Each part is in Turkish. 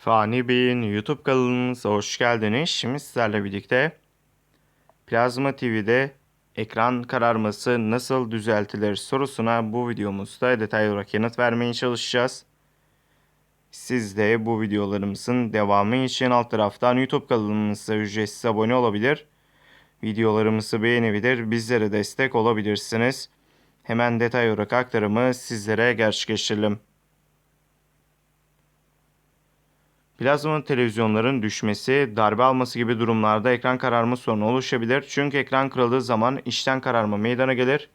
Fani Bey'in YouTube kanalımıza hoş geldiniz. Şimdi sizlerle birlikte Plazma TV'de ekran kararması nasıl düzeltilir sorusuna bu videomuzda detaylı olarak yanıt vermeye çalışacağız. Siz de bu videolarımızın devamı için alt taraftan YouTube kanalımıza ücretsiz abone olabilir. Videolarımızı beğenebilir, bizlere destek olabilirsiniz. Hemen detay olarak aktarımı sizlere gerçekleştirelim. Plazma televizyonların düşmesi, darbe alması gibi durumlarda ekran kararma sorunu oluşabilir. Çünkü ekran kırıldığı zaman içten kararma meydana gelir.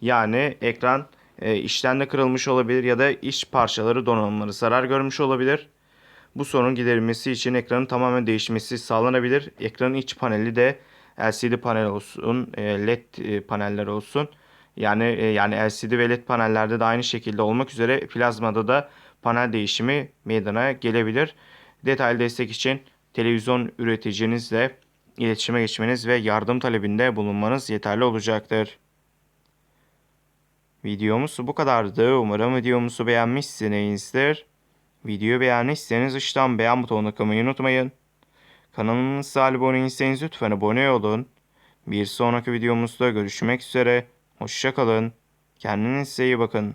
Yani ekran e, içten de kırılmış olabilir ya da iç parçaları donanımları zarar görmüş olabilir. Bu sorunun giderilmesi için ekranın tamamen değişmesi sağlanabilir. Ekranın iç paneli de LCD panel olsun, e, LED e, paneller olsun. Yani e, yani LCD ve LED panellerde de aynı şekilde olmak üzere plazmada da panel değişimi meydana gelebilir. Detaylı destek için televizyon üreticinizle iletişime geçmeniz ve yardım talebinde bulunmanız yeterli olacaktır. Videomuz bu kadardı. Umarım videomuzu beğenmişsinizdir. Videoyu beğendiyseniz dıştan beğen butonuna tıklamayı unutmayın. Kanalımıza abone değilseniz lütfen abone olun. Bir sonraki videomuzda görüşmek üzere. Hoşçakalın. Kendinize iyi bakın.